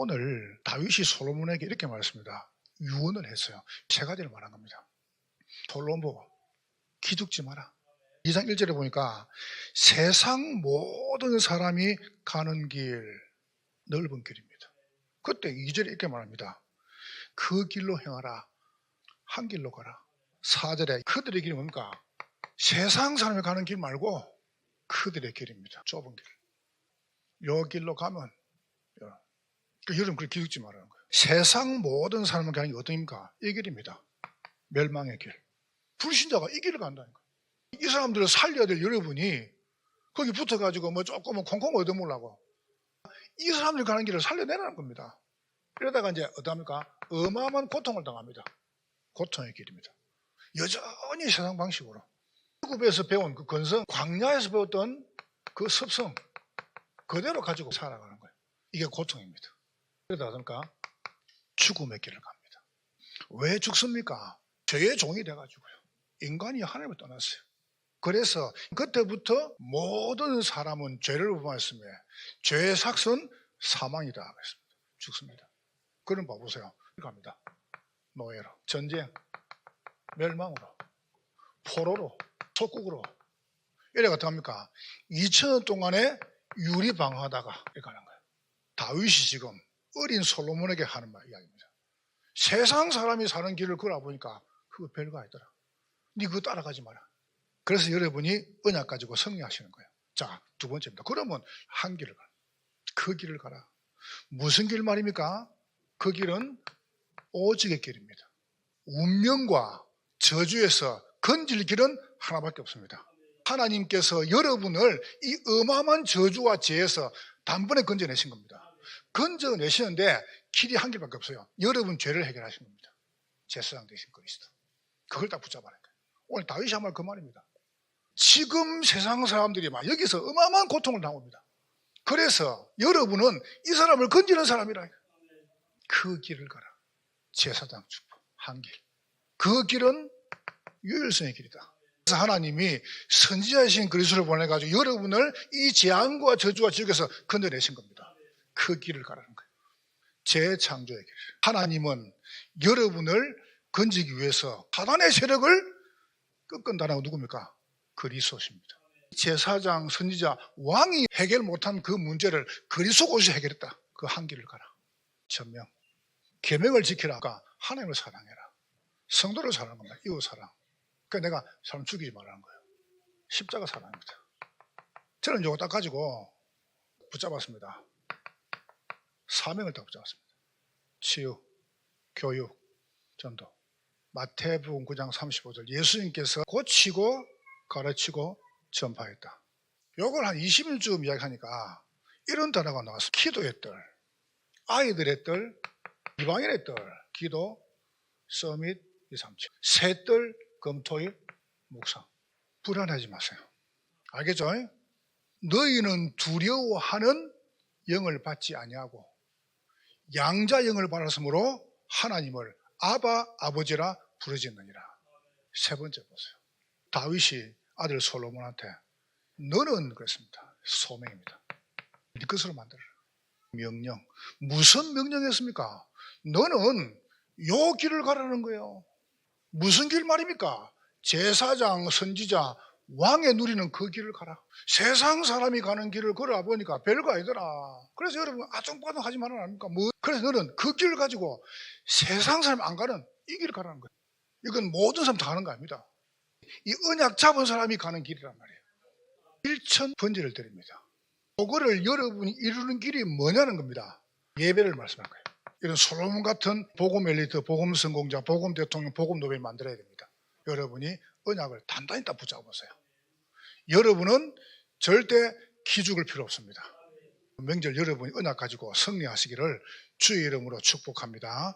오늘 다윗이 솔로몬에게 이렇게 말했습니다. 유언을 했어요. 세 가지를 말한 겁니다. 솔로몬 기죽지 마라. 2장 1절에 보니까 세상 모든 사람이 가는 길 넓은 길입니다. 그때 2절에 이렇게 말합니다. 그 길로 행하라. 한 길로 가라. 4절에 그들의 길이 뭡니까? 세상 사람이 가는 길 말고 그들의 길입니다. 좁은 길. 요 길로 가면 요. 그 여러분 그렇게 기죽지 말라는 거예요. 세상 모든 사람을 가는 게 어떠입니까? 이 길입니다. 멸망의 길. 불신자가 이 길을 간다니까. 이 사람들을 살려야 될 여러분이 거기 붙어가지고 뭐 조금 콩콩 얻어먹으려고 이 사람들 가는 길을 살려내라는 겁니다. 이러다가 이제 어떡합니까? 어마어마한 고통을 당합니다. 고통의 길입니다. 여전히 세상 방식으로. 애굽에서 배운 그 건성, 광야에서 배웠던 그 습성 그대로 가지고 살아가는 거예요. 이게 고통입니다. 그러다 보니까 죽음의 길을 갑니다. 왜 죽습니까? 죄의 종이 돼가지고요. 인간이 하나님을 떠났어요. 그래서 그때부터 모든 사람은 죄를 범했으며 죄의 삭은 사망이다 하겠습니다. 죽습니다. 그럼 봐보세요. 갑니다. 노예로, 전쟁, 멸망으로, 포로로, 속국으로. 이래 어떻게 합니까? 2천년 동안에 유리방하다가 이렇게 가는 거예요. 다윗이 지금 어린 솔로몬에게 하는 말 이야기입니다. 세상 사람이 사는 길을 걸어보니까 그거 별거 아니더라. 니 그거 따라가지 마라. 그래서 여러분이 언약 가지고 승리하시는 거예요. 자, 두 번째입니다. 그러면 한 길을 가라. 그 길을 가라. 무슨 길 말입니까? 그 길은 오직의 길입니다. 운명과 저주에서 건질 길은 하나밖에 없습니다. 하나님께서 여러분을 이 어마어마한 저주와 죄에서 단번에 건져내신 겁니다. 건져내시는데 길이 한 길밖에 없어요. 여러분 죄를 해결하신 겁니다. 제사장 되신 그리스도. 그걸 딱 붙잡아야 돼요. 오늘 다윗이 한 말 그 말입니다. 지금 세상 사람들이 막 여기서 어마어마한 고통을 당합니다. 그래서 여러분은 이 사람을 건지는 사람이라. 그 길을 가라. 제사장 축복, 한 길. 그 길은 유일성의 길이다. 그래서 하나님이 선지자이신 그리스도를 보내가지고 여러분을 이 재앙과 저주와 지옥에서 건져내신 겁니다. 그 길을 가라는 거예요. 재창조의 길. 하나님은 여러분을 건지기 위해서 사단의 세력을 꺾은다는 건 누굽니까? 그리스도십니다. 제사장, 선지자, 왕이 해결 못한 그 문제를 그리스도 옷이 해결했다. 그 한 길을 가라. 천명. 계명을 지키라. 그러니까 하나님을 사랑해라. 성도를 사랑하는 겁니다. 이웃 사랑. 그러니까 내가 사람 죽이지 말라는 거예요. 십자가 사랑입니다. 저는 이거 딱 가지고 붙잡았습니다. 사명을 딱 붙잡았습니다. 치유, 교육, 전도. 마태복음 9장 35절 예수님께서 고치고 가르치고 전파했다. 요걸 한 20일쯤 이야기하니까 이런 단어가 나왔어. 기도의 뜰, 아이들의 뜰, 이방인의 뜰, 기도, 서밋, 2, 3, 7. 새뜰, 금토일, 묵상. 불안하지 마세요. 알겠죠? 너희는 두려워하는 영을 받지 아니하고 양자 영을 받았으므로 하나님을 아바 아버지라 부르짖느니라. 세 번째 보세요. 다윗이 아들 솔로몬한테 너는 그랬습니다. 소명입니다. 네 것으로 만들어라. 명령. 무슨 명령이었습니까? 너는 요 길을 가라는 거예요. 무슨 길 말입니까? 제사장, 선지자, 왕의 누리는 그 길을 가라. 세상 사람이 가는 길을 걸어 보니까 별거 아니더라. 그래서 여러분 아종바종 하지 말아야 합니까? 뭐 그래서 너는 그 길을 가지고 세상 사람 안 가는 이 길을 가라는 거예요. 이건 모든 사람 다 가는 거 아닙니다. 이 언약 잡은 사람이 가는 길이란 말이에요. 일천 번제를 드립니다. 그거를 여러분이 이루는 길이 뭐냐는 겁니다. 예배를 말씀한 거예요. 이런 솔로몬 같은 복음 엘리트, 복음 성공자, 복음 대통령, 복음 노벨 만들어야 됩니다. 여러분이 언약을 단단히 딱 붙잡으세요. 여러분은 절대 기죽을 필요 없습니다. 명절 여러분이 언약 가지고 승리하시기를 주의 이름으로 축복합니다.